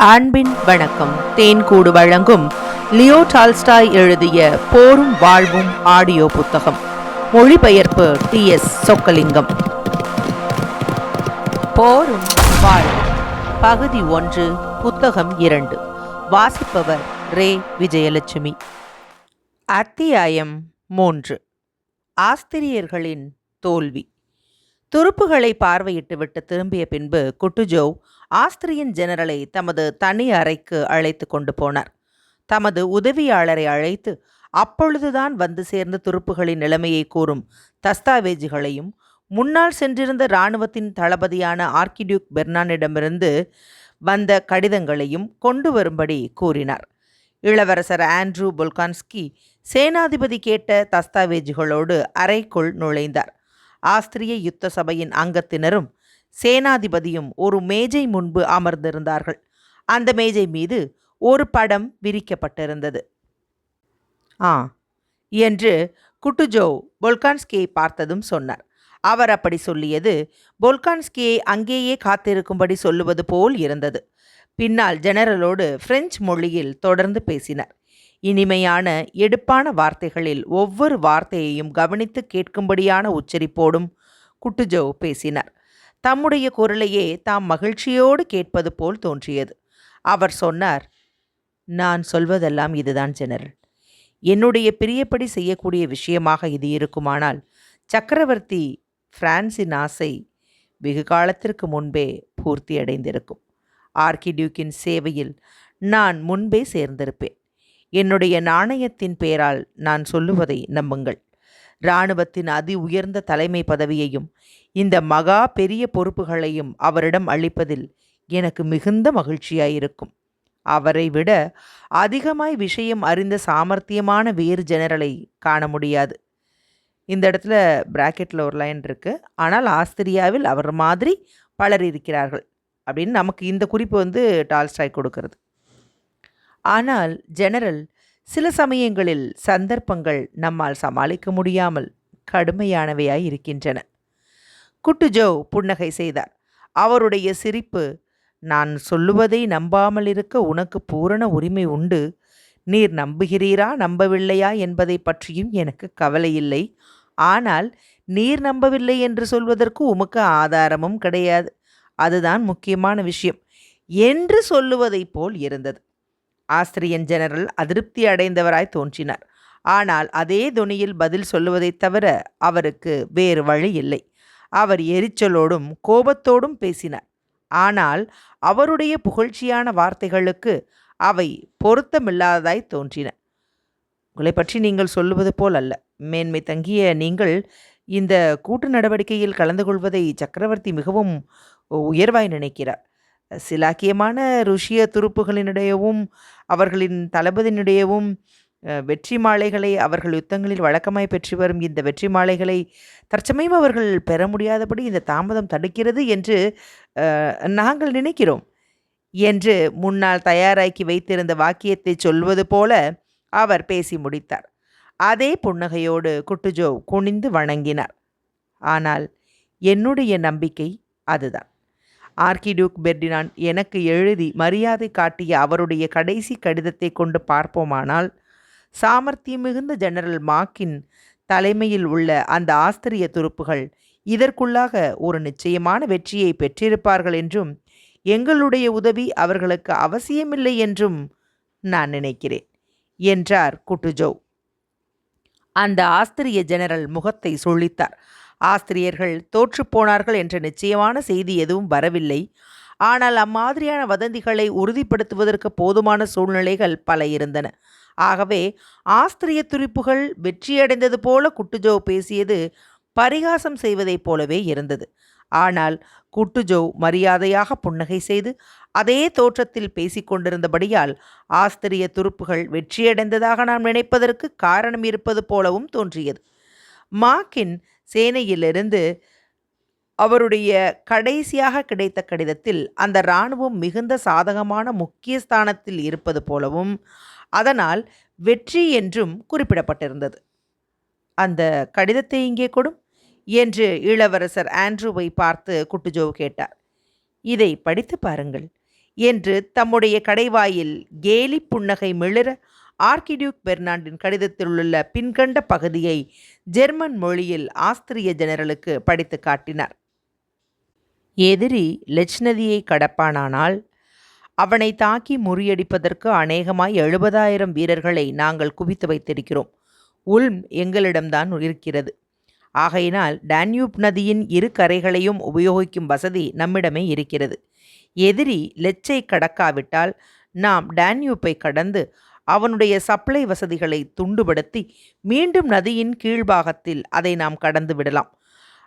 அன்பின் வணக்கம். தேன்கூடு வழங்கும் லியோ டால்ஸ்டாய் எழுதிய போரும் வாழ்வும் ஆடியோ புத்தகம். மொழிபெயர்ப்பு டி எஸ் சொக்கலிங்கம். போரும் வாழ்வும். பகுதி ஒன்று புத்தகம் இரண்டு. வாசிப்பவர் ரே. விஜயலட்சுமி. அத்தியாயம் மூன்று. ஆஸ்திரியர்களின் தோல்வி. துருப்புகளை பார்வையிட்டுவிட்டு திரும்பிய பின்பு குட்டுஜோ ஆஸ்திரியன் ஜெனரலை தமது தனி அறைக்கு அழைத்து கொண்டு போனார். தமது உதவியாளரை அழைத்து அப்பொழுதுதான் வந்து சேர்ந்த துருப்புகளின் நிலைமையை கூறும் தஸ்தாவேஜுகளையும் முன்னால் சென்றிருந்த இராணுவத்தின் தளபதியான ஆர்கிடியூக் பெர்னானிடமிருந்து வந்த கடிதங்களையும் கொண்டு வரும்படி கூறினார். இளவரசர் ஆண்ட்ரூ பொல்கான்ஸ்கி சேனாதிபதி கேட்ட தஸ்தாவேஜுகளோடு அறைக்குள் நுழைந்தார். ஆஸ்திரிய யுத்த சபையின் அங்கத்தினரும் சேனாதிபதியும் ஒரு மேஜை முன்பு அமர்ந்திருந்தார்கள். அந்த மேஜை மீது ஒரு படம் விரிக்கப்பட்டிருந்தது. ஆ என்று குட்டுஜோ பொல்கான்ஸ்கியை பார்த்ததும் சொன்னார். அவர் அப்படி சொல்லியது பொல்கான்ஸ்கியை அங்கேயே காத்திருக்கும்படி சொல்லுவது போல் இருந்தது. பின்னால் ஜெனரலோடு பிரெஞ்சு மொழியில் தொடர்ந்து பேசினார். இனிமையான எடுப்பான வார்த்தைகளில் ஒவ்வொரு வார்த்தையையும் கவனித்து கேட்கும்படியான உச்சரிப்போடும் குட்டுஜோ பேசினார். தம்முடைய குரலையே தாம் மகிழ்ச்சியோடு கேட்பது போல் தோன்றியது. அவர் சொன்னார் நான் சொல்வதெல்லாம் இதுதான் ஜெனரல். என்னுடைய பிரியப்படி செய்யக்கூடிய விஷயமாக இது இருக்குமானால் சக்கரவர்த்தி பிரான்சின் ஆசை வெகு காலத்திற்கு முன்பே பூர்த்தியடைந்திருக்கும் ஆர்கிடியூக்கின் சேவையில் நான் முன்பே சேர்ந்திருப்பேன். என்னுடைய நாணயத்தின் பெயரால் நான் சொல்லுவதை நம்புங்கள். இராணுவத்தின் அதி உயர்ந்த தலைமை பதவியையும் இந்த மகா பெரிய பொறுப்புகளையும் அவரிடம் அளிப்பதில் எனக்கு மிகுந்த மகிழ்ச்சியாயிருக்கும். அவரை விட அதிகமாய் விஷயம் அறிந்த சாமர்த்தியமான வேறு ஜெனரலை காண முடியாது. இந்த இடத்துல பிராக்கெட்டில் ஒரு லைன் இருக்குது ஆனால் ஆஸ்திரியாவில் அவர் மாதிரி பலர் இருக்கிறார்கள் அப்படின்னு நமக்கு இந்த குறிப்பு வந்து டால்ஸ்டாய் கொடுக்கறது. ஆனால் ஜெனரல் சில சமயங்களில் சந்தர்ப்பங்கள் நம்மால் சமாளிக்க முடியாமல் கடுமையானவையாய் இருக்கின்றன. குட்டுஜோ புன்னகை செய்தார். அவருடைய சிரிப்பு நான் சொல்லுவதை நம்பாமல் இருக்க உனக்கு பூரண உரிமை உண்டு. நீர் நம்புகிறீரா நம்பவில்லையா என்பதை பற்றியும் எனக்கு கவலையில்லை ஆனால் நீர் நம்பவில்லை என்று சொல்வதற்கு உமக்கு ஆதாரமும் கிடையாது. அதுதான் முக்கியமான விஷயம். என்று சொல்லுவதைப் போல் இருந்தது. ஆஸ்திரியன் ஜெனரல் அதிருப்தி அடைந்தவராய் தோன்றினார். ஆனால் அதே துணியில் பதில் சொல்லுவதைத் தவிர அவருக்கு வேறு வழி இல்லை. அவர் எரிச்சலோடும் கோபத்தோடும் பேசினார். ஆனால் அவருடைய புகழ்ச்சியான வார்த்தைகளுக்கு அவை பொருத்தமில்லாததாய் தோன்றின. உங்களை பற்றி நீங்கள் சொல்லுவது போல் அல்ல. மேன்மை தங்கிய நீங்கள் இந்த கூட்டு நடவடிக்கையில் கலந்து கொள்வதை சக்கரவர்த்தி மிகவும் உயர்வாய் நினைக்கிறார். சிலாக்கியமான ருஷிய துருப்புகளினிடையவும் அவர்களின் தளபதியினிடையவும் வெற்றி மாலைகளை அவர்கள் யுத்தங்களில் வழக்கமாய் பெற்று வரும் இந்த வெற்றி மாலைகளை தற்சமயம் அவர்கள் பெற முடியாதபடி இந்த தாமதம் தடுக்கிறது என்று நாங்கள் நினைக்கிறோம். என்று முன்னால் தயாராக்கி வைத்திருந்த வாக்கியத்தை சொல்வது போல அவர் பேசி முடித்தார். அதே புன்னகையோடு குட்டுஜோ குனிந்து வணங்கினார். ஆனால் என்னுடைய நம்பிக்கை அதுதான். ஆர்கிடியூக் பெர்டினான் எனக்கு எழுதி மரியாதை காட்டிய அவருடைய கடைசி கடிதத்தை கொண்டு பார்ப்போமானால் சாமர்த்தியம் மிகுந்த ஜெனரல் மாக்கின் தலைமையில் உள்ள அந்த ஆஸ்திரிய துருப்புகள் இதற்குள்ளாக ஒரு நிச்சயமான வெற்றியை பெற்றிருப்பார்கள் என்றும் எங்களுடைய உதவி அவர்களுக்கு அவசியமில்லை என்றும் நான் நினைக்கிறேன் என்றார் குட்டுஜோ. அந்த ஆஸ்திரிய ஜெனரல் முகத்தை சொல்லித்தார் ஆஸ்திரியர்கள் தோற்றுப்போனார்கள் என்ற நிச்சயமான செய்தி எதுவும் வரவில்லை. ஆனால் அம்மாதிரியான வதந்திகளை உறுதிப்படுத்துவதற்கு போதுமான சூழ்நிலைகள் பல இருந்தன. ஆகவே ஆஸ்திரிய துருப்புகள் வெற்றியடைந்தது போல குட்டுஜோ பேசியது பரிகாசம் செய்வதைப் போலவே இருந்தது. ஆனால் குட்டுஜோ மரியாதையாக புன்னகை செய்து அதே தோற்றத்தில் பேசிக்கொண்டிருந்தபடியால் ஆஸ்திரிய துருப்புகள் வெற்றியடைந்ததாக நாம் நினைப்பதற்கு காரணம் இருப்பது போலவும் தோன்றியது. மாக்கின் சேனையிலிருந்து அவருடைய கடைசியாக கிடைத்த கடிதத்தில் அந்த இராணுவம் மிகுந்த சாதகமான முக்கிய ஸ்தானத்தில் இருப்பது போலவும் அதனால் வெற்றி என்றும் குறிப்பிடப்பட்டிருந்தது. அந்த கடிதத்தை இங்கே கொடும் என்று இளவரசர் ஆண்ட்ரூவை பார்த்து குட்டுஜோ கேட்டார். இதை படித்து பாருங்கள் என்று தம்முடைய கடைவாயில் கேலி புன்னகை மிளிர ஆர்கிடியூக் பெர்னாண்டின் கடிதத்தில் உள்ள பின்கண்ட பகுதியை ஜெர்மன் மொழியில் ஆஸ்திரிய ஜெனரலுக்கு படித்து காட்டினார். எதிரி லெச் நதியை கடப்பானானால் அவனை தாக்கி முறியடிப்பதற்கு அநேகமாய் எழுபதாயிரம் வீரர்களை நாங்கள் குவித்து வைத்திருக்கிறோம். உல்ம் எங்களிடம்தான் இருக்கிறது. ஆகையினால் டான்யூப் நதியின் இரு கரைகளையும் உபயோகிக்கும் வசதி நம்மிடமே இருக்கிறது. எதிரி லெச்சை கடக்காவிட்டால் நாம் டான்யூப்பை கடந்து அவனுடைய சப்ளை வசதிகளை துண்டுபடுத்தி மீண்டும் நதியின் கீழ்பாகத்தில் அதை நாம் கடந்து விடலாம்.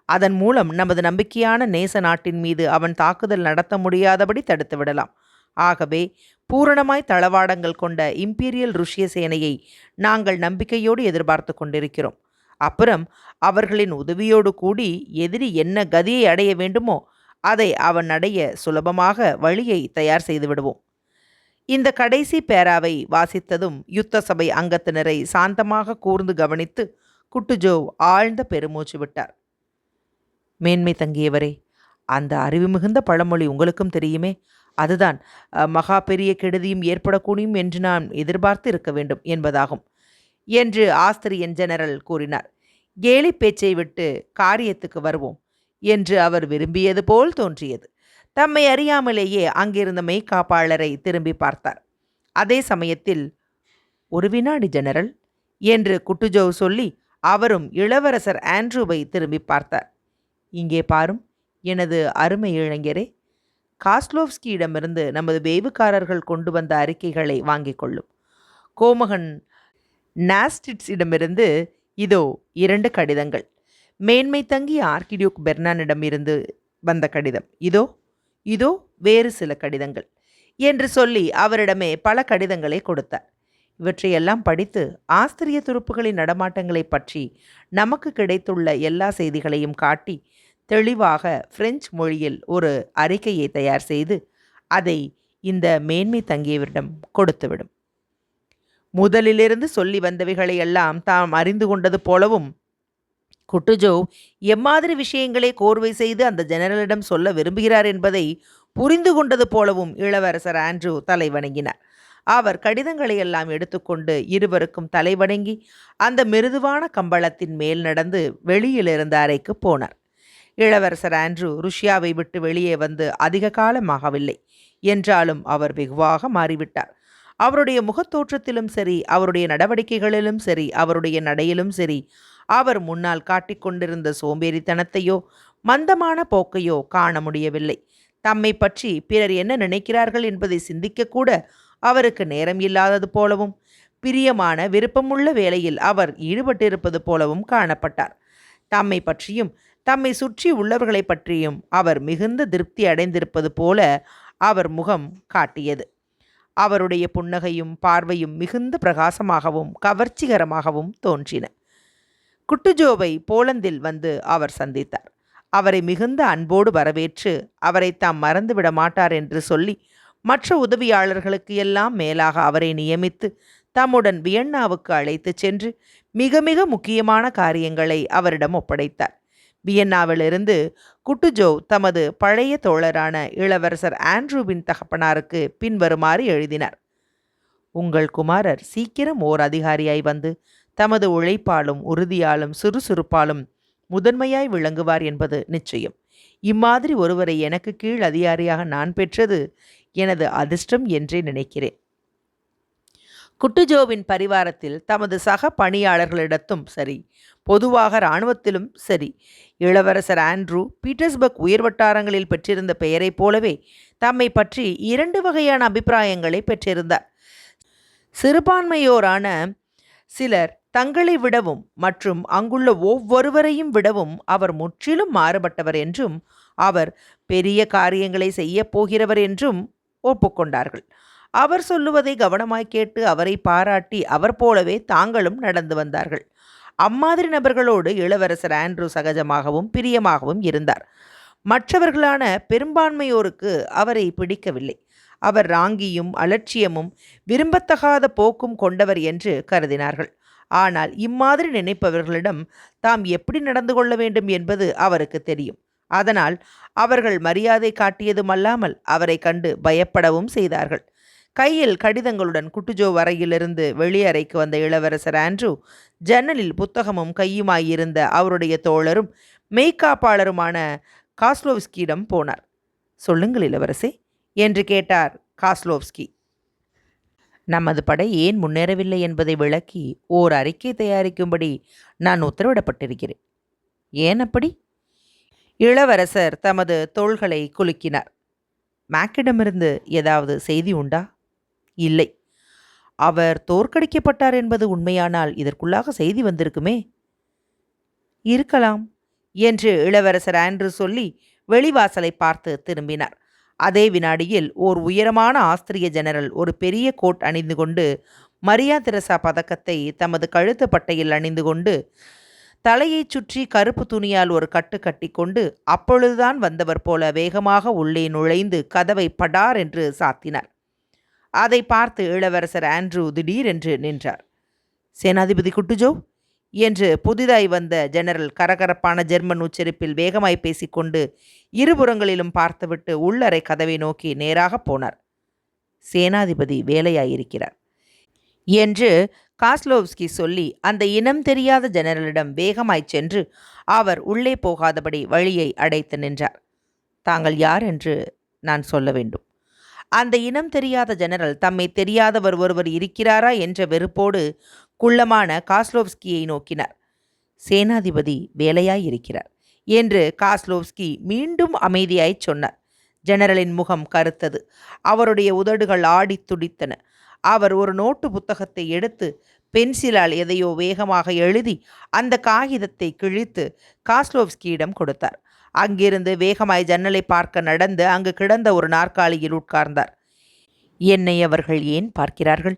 அதன் மூலம் நமது நம்பிக்கையான நேச நாட்டின் மீது அவன் தாக்குதல் நடத்த முடியாதபடி தடுத்து விடலாம். ஆகவே பூரணமாய் தளவாடங்கள் கொண்ட இம்பீரியல் ருஷ்ய சேனையை நாங்கள் நம்பிக்கையோடு எதிர்பார்த்து கொண்டிருக்கிறோம். அப்புறம் அவர்களின் உதவியோடு கூடி எதிரி என்ன கதியை அடைய வேண்டுமோ அதை அவன் அடைய சுலபமாக வழியை தயார் செய்து விடுவோம். இந்த கடைசி பேராவை வாசித்ததும் யுத்த சபை அங்கத்தினரை சாந்தமாக கூர்ந்து கவனித்து குட்டுஜோவ் ஆழ்ந்த பெருமூச்சு விட்டார். மேன்மை தங்கியவரே அந்த அறிவு மிகுந்த பழமொழி உங்களுக்கும் தெரியுமே. அதுதான் மகா பெரிய கெடுதியும் ஏற்படக்கூடும் என்று நான் எதிர்பார்த்து இருக்க வேண்டும் என்பதாகும் என்று ஆஸ்திரியன் ஜெனரல் கூறினார். கேலி பேச்சை விட்டு காரியத்துக்கு வருவோம் என்று அவர் விரும்பியது போல் தோன்றியது. தம்மை அறியாமலேயே அங்கிருந்த மெய்காப்பாளரை திரும்பி பார்த்தார். அதே சமயத்தில் ஒரு வினாடி ஜெனரல் என்று குட்டுஜோவ் சொல்லி அவரும் இளவரசர் ஆண்ட்ரூவை திரும்பி பார்த்தார். இங்கே பாரும் எனது அருமை இளைஞரே காஸ்லோவ்ஸ்கியிடமிருந்து நமது வேவுக்காரர்கள் கொண்டு வந்த அறிக்கைகளை வாங்கிக் கொள்ளும். கோமகன் நாஸ்டிட்ஸிடமிருந்து இதோ இரண்டு கடிதங்கள். மேன்மை தங்கிய ஆர்கிடியூக் பெர்னானிடமிருந்து வந்த கடிதம். இதோ. இதோ வேறு சில கடிதங்கள் என்று சொல்லி அவரிடமே பல கடிதங்களை கொடுத்தார். இவற்றையெல்லாம் படித்து ஆஸ்திரிய துருப்புகளின் நடமாட்டங்களைப் பற்றி நமக்கு கிடைத்துள்ள எல்லா செய்திகளையும் காட்டி தெளிவாக பிரெஞ்சு மொழியில் ஒரு அறிக்கையை தயார் செய்து அதை இந்த மேன்மை தங்கியவரிடம் கொடுத்துவிடும். முதலிலிருந்து சொல்லி வந்தவைகளை எல்லாம் தாம் அறிந்து கொண்டது போலவும் குட்டுஜோவ் எம்மாதிரி விஷயங்களை கோர்வை செய்து அந்த ஜெனரலிடம் சொல்ல விரும்புகிறார் என்பதை புரிந்து கொண்டது போலவும் இளவரசர் ஆண்ட்ரூ தலைவணங்கினார். அவர் கடிதங்களை எல்லாம் எடுத்துக்கொண்டு இருவருக்கும் தலை வணங்கி அந்த மிருதுவான கம்பளத்தின் மேல் நடந்து வெளியில் அறைக்கு போனார். இளவரசர் ஆண்ட்ரூ ருஷ்யாவை விட்டு வெளியே வந்து அதிக காலமாகவில்லை என்றாலும் அவர் வெகுவாக மாறிவிட்டார். அவருடைய முகத்தோற்றத்திலும் சரி அவருடைய நடவடிக்கைகளிலும் சரி அவருடைய நடையிலும் சரி அவர் முன்னால் காட்டிக்கொண்டிருந்த சோம்பேறித்தனத்தையோ மந்தமான போக்கையோ காண முடியவில்லை. தம்மை பற்றி பிறர் என்ன நினைக்கிறார்கள் என்பதை சிந்திக்கக்கூட அவருக்கு நேரம் இல்லாதது போலவும் பிரியமான விருப்பமுள்ள வேலையில் அவர் ஈடுபட்டிருப்பது போலவும் காணப்பட்டார். தம்மை பற்றியும் தம்மை சுற்றி உள்ளவர்களைப் பற்றியும் அவர் மிகுந்த திருப்தி அடைந்திருப்பது போல அவர் முகம் காட்டியது. அவருடைய புன்னகையும் பார்வையும் மிகுந்த பிரகாசமாகவும் கவர்ச்சிகரமாகவும் தோன்றின. குட்டுஜோவை போலந்தில் வந்து அவர் சந்தித்தார். அவரை மிகுந்த அன்போடு வரவேற்று அவரை தாம் மறந்துவிட மாட்டார் என்று சொல்லி மற்ற உதவியாளர்களுக்கு எல்லாம் மேலாக அவரை நியமித்து தம்முடன் வியன்னாவுக்கு அழைத்துச் சென்று மிக மிக முக்கியமான காரியங்களை அவரிடம் ஒப்படைத்தார். வியன்னாவிலிருந்து குட்டுஜோவ் தமது பழைய தோழரான இளவரசர் ஆண்ட்ரூவின் தகப்பனாருக்கு பின்வருமாறு எழுதினார். உங்கள் குமாரர் சீக்கிரம் ஓர் அதிகாரியாய் வந்து தமது உழைப்பாலும் உறுதியாலும் சுறுசுறுப்பாலும் முதன்மையாய் விளங்குவார் என்பது நிச்சயம். இம்மாதிரி ஒருவரை எனக்கு கீழ் அதிகாரியாக நான் பெற்றது எனது அதிர்ஷ்டம் என்றே நினைக்கிறேன். குட்டுஜோவின் பரிவாரத்தில் தமது சக பணியாளர்களிடத்தும் சரி பொதுவாக இராணுவத்திலும் சரி இளவரசர் ஆண்ட்ரூ பீட்டர்ஸ்பர்க் உயர் வட்டாரங்களில் பெற்றிருந்த பெயரைப் போலவே தம்மை பற்றி இரண்டு வகையான அபிப்பிராயங்களை பெற்றிருந்தார். சிறுபான்மையோரான சிலர் தங்களை விடவும் மற்றும் அங்குள்ள ஒவ்வொருவரையும் விடவும் அவர் முற்றிலும் மாறுபட்டவர் என்றும் அவர் பெரிய காரியங்களை செய்யப் போகிறவர் என்றும் ஒப்புக்கொண்டார்கள். அவர் சொல்லுவதை கவனமாய் கேட்டு அவரை பாராட்டி அவர் போலவே தாங்களும் நடந்து வந்தார்கள். அம்மாதிரி நபர்களோடு இளவரசர் ஆண்ட்ரூ சகஜமாகவும் பிரியமாகவும் இருந்தார். மற்றவர்களான பெரும்பான்மையோருக்கு அவரை பிடிக்கவில்லை. அவர் ராங்கியும் அலட்சியமும் விரும்பத்தகாத போக்கும் கொண்டவர் என்று கருதினார்கள். ஆனால் இம்மாதிரி நினைப்பவர்களிடம் தாம் எப்படி நடந்து கொள்ள வேண்டும் என்பது அவருக்கு தெரியும். அதனால் அவர்கள் மரியாதை காட்டியதுமல்லாமல் அவரை கண்டு பயப்படவும் செய்தார்கள். கையில் கடிதங்களுடன் குட்டுஜோ வரையிலிருந்து வெளியறைக்கு வந்த இளவரசர் ஆண்ட்ரூ ஜன்னலில் புத்தகமும் கையுமாயிருந்த அவருடைய தோழரும் மெய்காப்பாளருமான காஸ்லோவ்ஸ்கியிடம் போனார். சொல்லுங்கள் இளவரசே என்று கேட்டார் காஸ்லோவ்ஸ்கி. நமது படை ஏன் முன்னேறவில்லை என்பதை விளக்கி ஓர் அறிக்கை தயாரிக்கும்படி நான் உத்தரவிடப்பட்டிருக்கிறேன். ஏன் அப்படி? இளவரசர் தமது தோள்களை குலுக்கினார். மேக்கிடமிருந்து ஏதாவது செய்தி உண்டா? இல்லை. அவர் தோற்கடிக்கப்பட்டார் என்பது உண்மையானால் இதற்குள்ளாக செய்தி வந்திருக்குமே? இருக்கலாம் என்று இளவரசர் ஆண்ட்ரூ சொல்லி வெளிவாசலை பார்த்து திரும்பினார். அதே வினாடியில் ஓர் உயரமான ஆஸ்திரிய ஜெனரல் ஒரு பெரிய கோட் அணிந்து கொண்டு மரியா தெரசா பதக்கத்தை தமது கழுத்து பட்டையில் அணிந்து கொண்டு தலையைச் சுற்றி கருப்பு துணியால் ஒரு கட்டு கட்டிக்கொண்டு அப்பொழுதுதான் வந்தவர் போல வேகமாக உள்ளே நுழைந்து கதவை படார் என்று சாத்தினார். அதை பார்த்து இளவரசர் ஆண்ட்ரூ திடீரென்று நின்றார். சேனாதிபதி குட்டுஜோ என்று புதிதாய் வந்த ஜெனரல் கரகரப்பான ஜெர்மன் உச்சரிப்பில் வேகமாய் பேசிக்கொண்டு இருபுறங்களிலும் பார்த்துவிட்டு உள்ளறை கதவை நோக்கி நேராக போனார். சேனாதிபதி வேலையாயிருக்கிறார் என்று காஸ்லோவ்ஸ்கி சொல்லி அந்த இனம் தெரியாத ஜெனரலிடம் வேகமாய் சென்று அவர் உள்ளே போகாதபடி வழியை அடைத்து நின்றார். தாங்கள் யார் என்று நான் சொல்ல வேண்டும். அந்த இனம் தெரியாத ஜெனரல் தம்மை தெரியாதவர் ஒருவர் இருக்கிறாரா என்ற வெறுப்போடு குள்ளமான காஸ்லோவ்ஸ்கியை நோக்கினார். சேனாதிபதி வேலையாயிருக்கிறார் என்று காஸ்லோவ்ஸ்கி மீண்டும் அமைதியாய் சொன்னார். ஜெனரலின் முகம் கருத்தது. அவருடைய உதடுகள் ஆடித் துடித்தன. அவர் ஒரு நோட்டு புத்தகத்தை எடுத்து பென்சிலால் எதையோ வேகமாக எழுதி அந்த காகிதத்தை கிழித்து காஸ்லோவ்ஸ்கியிடம் கொடுத்தார். அங்கிருந்து வேகமாய் ஜன்னலை பார்க்க நடந்து அங்கு கிடந்த ஒரு நாற்காலியில் உட்கார்ந்தார். என்னை அவர்கள் ஏன் பார்க்கிறார்கள்?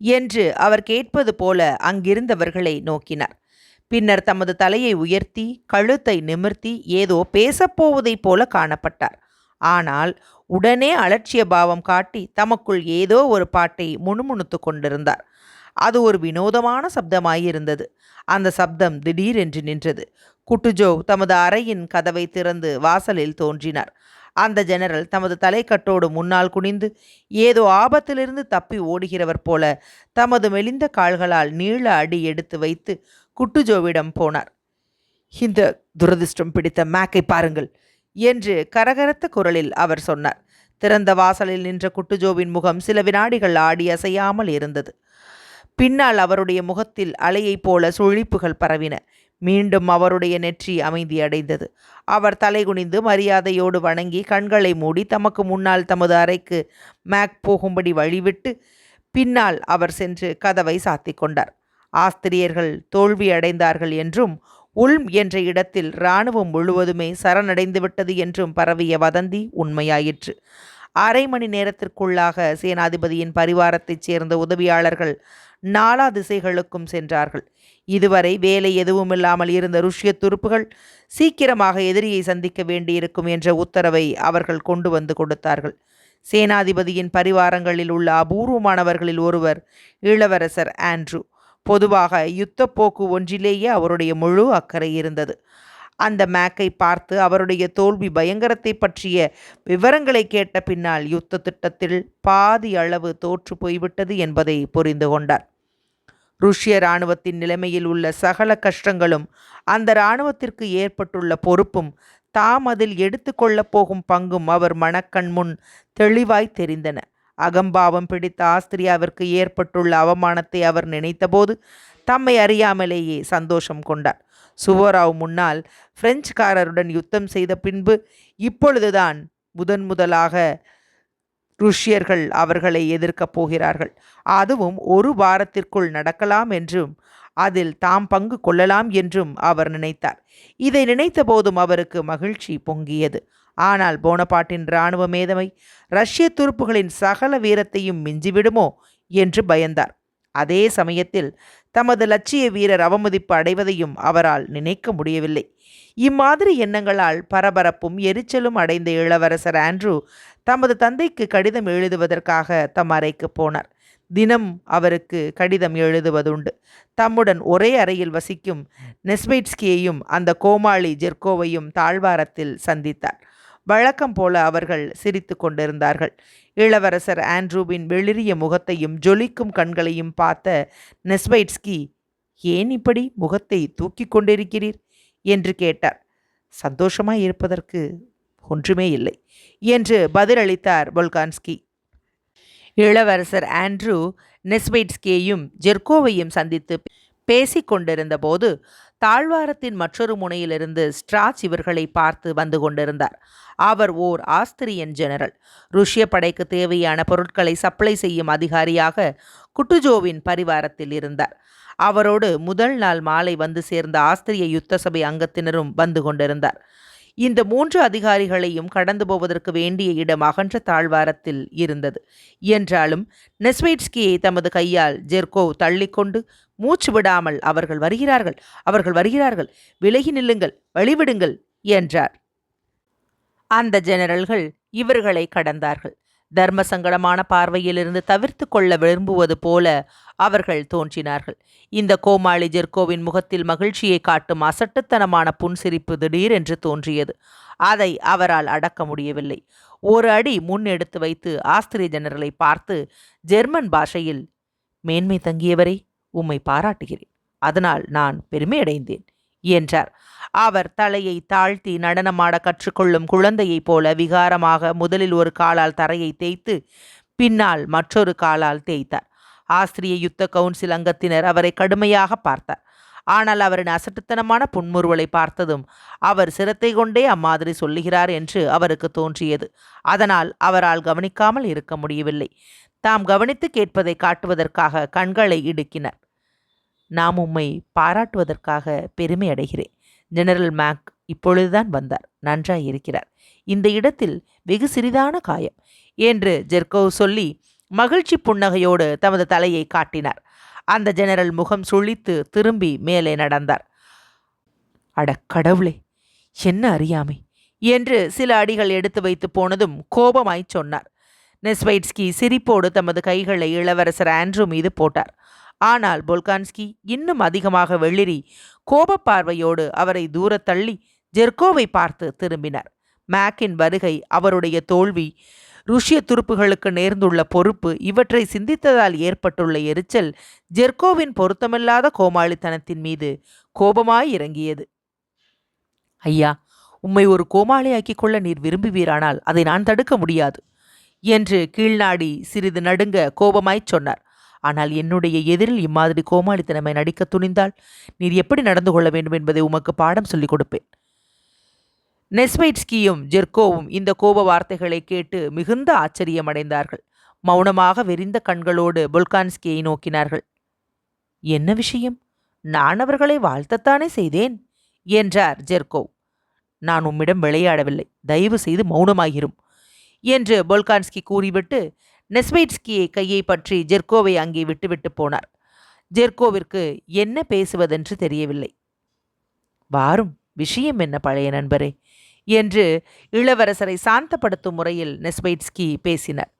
என்று அவர் கேட்பது போல அங்கிருந்தவர்களை நோக்கினார். பின்னர் தமது தலையை உயர்த்தி கழுத்தை நிமிர்த்தி ஏதோ பேசப்போவதைப் போல காணப்பட்டார். ஆனால் உடனே அலட்சிய பாவம் காட்டி தமக்குள் ஏதோ ஒரு பாட்டை முணுமுணுத்து கொண்டிருந்தார். அது ஒரு வினோதமான சப்தமாயிருந்தது. அந்த சப்தம் திடீரென்று நின்றது. குட்டுஜோ தமது அறையின் கதவை திறந்து வாசலில் தோன்றினார். அந்த ஜெனரல் தமது தலைக்கட்டோடு முன்னால் குனிந்து ஏதோ ஆபத்திலிருந்து தப்பி ஓடுகிறவர் போல தமது மெலிந்த கால்களால் நீள அடி எடுத்து வைத்து குட்டுஜோவிடம் போனார். இந்த துரதிர்ஷ்டம் பிடித்த மேக்கை பாருங்கள் என்று கரகரத்த குரலில் அவர் சொன்னார். திறந்த வாசலில் நின்ற குட்டுஜோவின் முகம் சில வினாடிகள் ஆடி அசையாமல் இருந்தது. பின்னால் அவருடைய முகத்தில் அலையைப் போல சுழிப்புகள் பரவின. மீண்டும் அவருடைய நெற்றி அமைதி அடைந்தது அவர் தலைகுனிந்து மரியாதையோடு வணங்கி கண்களை மூடி தமக்கு முன்னால் தமது அறைக்கு மேக் போகும்படி வழிவிட்டு பின்னால் அவர் சென்று கதவை சாத்திக் கொண்டார். ஆஸ்திரியர்கள் தோல்வி அடைந்தார்கள் என்றும் உல்ம் என்ற இடத்தில் இராணுவம் முழுவதுமே சரணடைந்து விட்டது என்றும் பரவிய வதந்தி உண்மையாயிற்று. அரை மணி நேரத்திற்குள்ளாக சேனாதிபதியின் பரிவாரத்தைச் சேர்ந்த உதவியாளர்கள் நாலா திசைகளுக்கும் சென்றார்கள். இதுவரை வேலை எதுவுமில்லாமல் இருந்த ருஷ்ய துருப்புகள் சீக்கிரமாக எதிரியை சந்திக்க வேண்டியிருக்கும் என்ற உத்தரவை அவர்கள் கொண்டு வந்து கொடுத்தார்கள். சேனாதிபதியின் பரிவாரங்களில் உள்ள அபூர்வமானவர்களில் ஒருவர் இளவரசர் ஆண்ட்ரூ. பொதுவாக யுத்தப்போக்கு ஒன்றிலேயே அவருடைய முழு அக்கறை இருந்தது. அந்த மேக்கை பார்த்து அவருடைய தோல்வி பயங்கரத்தை பற்றிய விவரங்களை கேட்ட பின்னால் யுத்த திட்டத்தில் பாதி அளவு தோற்று போய்விட்டது என்பதை புரிந்து கொண்டார். ருஷ்ய இராணுவத்தின் நிலைமையில் உள்ள சகல கஷ்டங்களும் அந்த இராணுவத்திற்கு ஏற்பட்டுள்ள பொறுப்பும் தாம் அதில் எடுத்துக்கொள்ளப் போகும் பங்கும் அவர் மனக்கண் முன் தெளிவாய் தெரிந்தன. அகம்பாவம் பிடித்த ஆஸ்திரியாவிற்கு ஏற்பட்டுள்ள அவமானத்தை அவர் நினைத்தபோது தம்மை அறியாமலேயே சந்தோஷம் கொண்டார். சுவராவ் முன்னால் பிரெஞ்சுக்காரருடன் யுத்தம் செய்த பின்பு இப்பொழுதுதான் முதன் முதலாக ருஷ்யர்கள் அவர்களை எதிர்க்கப் போகிறார்கள். அதுவும் ஒரு வாரத்திற்குள் நடக்கலாம் என்றும் அதில் தாம் பங்கு கொள்ளலாம் என்றும் அவர் நினைத்தார். இதை நினைத்த போதும் அவருக்கு மகிழ்ச்சி பொங்கியது. ஆனால் போனபாட்டின் இராணுவ மேதமை ரஷ்ய துருப்புகளின் சகல வீரத்தையும் மிஞ்சிவிடுமோ என்று பயந்தார். அதே சமயத்தில் தமது லட்சிய வீரர் அவமதிப்பு அடைவதையும் அவரால் நினைக்க முடியவில்லை. இம்மாதிரி எண்ணங்களால் பரபரப்பும் எரிச்சலும் அடைந்த இளவரசர் ஆண்ட்ரூ தமது தந்தைக்கு கடிதம் எழுதுவதற்காக தம் அறைக்கு போனார். தினம் அவருக்கு கடிதம் எழுதுவதுண்டு. தம்முடன் ஒரே அறையில் வசிக்கும் நெஸ்பைட்ஸ்கியையும் அந்த கோமாளி ஜெர்கோவையும் தாழ்வாரத்தில் சந்தித்தார். வழக்கம் போல அவர்கள் சிரித்து கொண்டிருந்தார்கள். இளவரசர் ஆண்ட்ரூவின் வெளிரிய முகத்தையும் ஜொலிக்கும் கண்களையும் பார்த்த நெஸ்வைட்ஸ்கி ஏன் இப்படி முகத்தை தூக்கி கொண்டிருக்கிறீர்? என்று கேட்டார். சந்தோஷமாய் இருப்பதற்கு ஒன்றுமே இல்லை என்று பதிலளித்தார் பொல்கான்ஸ்கி. இளவரசர் ஆண்ட்ரூ நெஸ்வைட்ஸ்கியையும் ஜெர்கோவையும் சந்தித்து பேசிக் போது தாழ்வாரத்தின் மற்றொரு முனையிலிருந்து ஸ்ட்ராச் இவர்களை பார்த்து வந்து கொண்டிருந்தார். அவர் ஓர் ஆஸ்திரியன் ஜெனரல். ருஷ்ய படைக்கு தேவையான பொருட்களை சப்ளை செய்யும் அதிகாரியாக குட்டுஜோவின் பரிவாரத்தில் இருந்தார். அவரோடு முதல் நாள் மாலை வந்து சேர்ந்த ஆஸ்திரிய யுத்த சபை அங்கத்தினரும் வந்து கொண்டிருந்தார். இந்த மூன்று அதிகாரிகளையும் கடந்து போவதற்கு வேண்டிய இடம் அகன்ற தாழ்வாரத்தில் இருந்தது. என்றாலும் நெஸ்வைட்ஸ்கியை தமது கையால் ஜெர்கோ தள்ளிக்கொண்டு மூச்சு விடாமல் அவர்கள் வருகிறார்கள் அவர்கள் வருகிறார்கள் விலகி நில்லுங்கள் வழிவிடுங்கள் என்றார். அந்த ஜெனரல்கள் இவர்களை கடந்தார்கள். தர்ம சங்கடமான பார்வையிலிருந்து தவிர்த்து கொள்ள விரும்புவது போல அவர்கள் தோன்றினார்கள். இந்த கோமாளி ஜெர்கோவின் முகத்தில் மகிழ்ச்சியை காட்டும் அசட்டுத்தனமான புன்சிரிப்பு திடீரென்று தோன்றியது. அதை அவரால் அடக்க முடியவில்லை. ஒரு அடி முன் எடுத்து வைத்து ஆஸ்திரிய ஜெனரலை பார்த்து ஜெர்மன் பாஷையில் மேன்மை தங்கியவரை உம்மை பாராட்டுகிறேன். அதனால் நான் பெருமையடைந்தேன். என்றார். அவர் தலையை தாழ்த்தி நடனமாட கற்றுக்கொள்ளும் குழந்தையைப் போல விகாரமாக முதலில் ஒரு காலால் தரையை தேய்த்து பின்னால் மற்றொரு காலால் தேய்த்தார். ஆஸ்திரிய யுத்த கவுன்சில் அங்கத்தினர் அவரை கடுமையாக பார்த்தார். ஆனால் அவரின் அசட்டுத்தனமான புன்முறுவலை பார்த்ததும் அவர் சிரத்தை கொண்டே அம்மாதிரி சொல்லுகிறார் என்று அவருக்கு தோன்றியது. அதனால் அவரால் கவனிக்காமல் இருக்க முடியவில்லை. தாம் கவனித்து கேட்பதை காட்டுவதற்காக கண்களை இடுக்கினர். நாம் உம்மை பாராட்டுவதற்காக பெருமை அடைகிறேன். ஜெனரல் மேக் இப்பொழுதுதான் வந்தார். நன்றாய் இருக்கிறார். இந்த இடத்தில் வெகு சிறிதான காயம். என்று ஜெர்கோவ் சொல்லி மகிழ்ச்சி புன்னகையோடு தமது தலையை காட்டினார். அந்த ஜெனரல் முகம் சுழித்து திரும்பி மேலே நடந்தார். அட கடவுளே என்ன அறியாமை? என்று சில அடிகள் எடுத்து வைத்து போனதும் கோபமாய் சொன்னார். நெஸ்வைட்ஸ்கி சிரிப்போடு தமது கைகளை இளவரசர் ஆண்ட்ரூ மீது போட்டார். ஆனால் பொல்கான்ஸ்கி இன்னும் அதிகமாக வெளிரி கோபப்பார்வையோடு அவரை தூரத்தள்ளி ஜெர்கோவை பார்த்து திரும்பினார். மேக்கின் வருகை அவருடைய தோல்வி ருஷ்ய துருப்புகளுக்கு நேர்ந்துள்ள பொறுப்பு இவற்றை சிந்தித்ததால் ஏற்பட்டுள்ள எரிச்சல் ஜெர்கோவின் பொருத்தமில்லாத கோமாளித்தனத்தின் மீது கோபமாய் இறங்கியது. ஐயா உம்மை ஒரு கோமாளியாக்கிக் கொள்ள நீர் விரும்புவீரானால் அதை நான் தடுக்க முடியாது என்று கீழ்நாடி சிறிது நடுங்க கோபமாய்ச் சொன்னார். ஆனால் என்னுடைய எதிரில் இம்மாதிரி கோமாளித்தனமை நடிக்க துணிந்தால் நீர் எப்படி நடந்து கொள்ள வேண்டும் என்பதை உமக்கு பாடம் சொல்லிக் கொடுப்பேன். நெஸ்வைட்ஸ்கியும் ஜெர்கோவும் இந்த கோப வார்த்தைகளை கேட்டு மிகுந்த ஆச்சரியமடைந்தார்கள் மௌனமாக வெறிந்த கண்களோடு பொல்கான்ஸ்கியை நோக்கினார்கள். என்ன விஷயம்? நான் அவர்களை வாழ்த்தத்தானே செய்தேன்? என்றார் ஜெர்கோவ் நான் உம்மிடம் விளையாடவில்லை. தயவு செய்து மௌனமாகிரும் என்று பொல்கான்ஸ்கி கூறிவிட்டு நெஸ்வைட்ஸ்கியை கையை பற்றி ஜெர்கோவை அங்கே விட்டுவிட்டு போனார். ஜெர்கோவிற்கு என்ன பேசுவதென்று தெரியவில்லை. வாரும் விஷயம் என்ன பழைய நண்பரே? என்று இளவரசரை சாந்தப்படுத்தும் முறையில் நெஸ்வைட்ஸ்கி பேசினார்.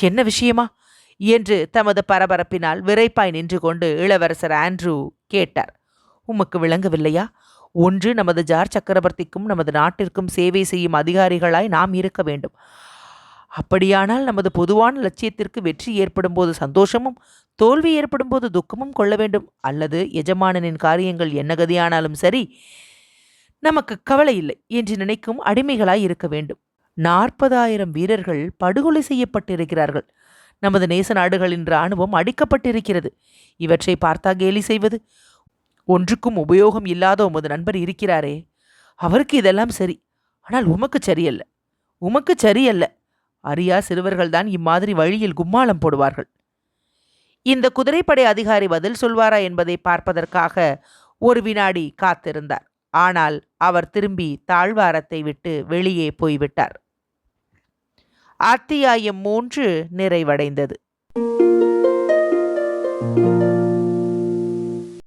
என்ன விஷயமா? என்று தமது பரபரப்பினால் விரைப்பாய் நின்று கொண்டு இளவரசர் ஆண்ட்ரூ கேட்டார். உமக்கு விளங்கவில்லையா? ஒன்று நமது ஜார் சக்கரவர்த்திக்கும் நமது நாட்டிற்கும் சேவை செய்யும் அதிகாரிகளாய் நாம் இருக்க வேண்டும். அப்படியானால் நமது பொதுவான லட்சியத்திற்கு வெற்றி ஏற்படும் போது சந்தோஷமும் தோல்வி ஏற்படும் போது துக்கமும் கொள்ள வேண்டும். அல்லது எஜமானனின் காரியங்கள் என்ன கதியானாலும் சரி நமக்கு கவலை இல்லை என்று நினைக்கும் அடிமைகளாய் இருக்க வேண்டும். நாற்பதாயிரம் வீரர்கள் படுகொலை செய்யப்பட்டிருக்கிறார்கள். நமது நேச நாடுகளின் இராணுவம் அடிக்கப்பட்டிருக்கிறது. இவற்றை பார்த்தா கேலி செய்வது ஒன்றுக்கும் உபயோகம் இல்லாத உமது நண்பர் இருக்கிறாரே. அவருக்கு இதெல்லாம் சரி. ஆனால் உமக்கு சரியல்ல. உமக்கு சரியல்ல. அறியா சிறுவர்கள்தான் இம்மாதிரி வழியில் கும்மாளம் போடுவார்கள். இந்த குதிரைப்படை அதிகாரி பதில் சொல்வாரா என்பதை பார்ப்பதற்காக ஒரு வினாடி காத்திருந்தார். ஆனால் அவர் திரும்பி தாழ்வாரத்தை விட்டு வெளியே போய்விட்டார். அத்தியாயம் மூன்று நிறைவடைந்தது.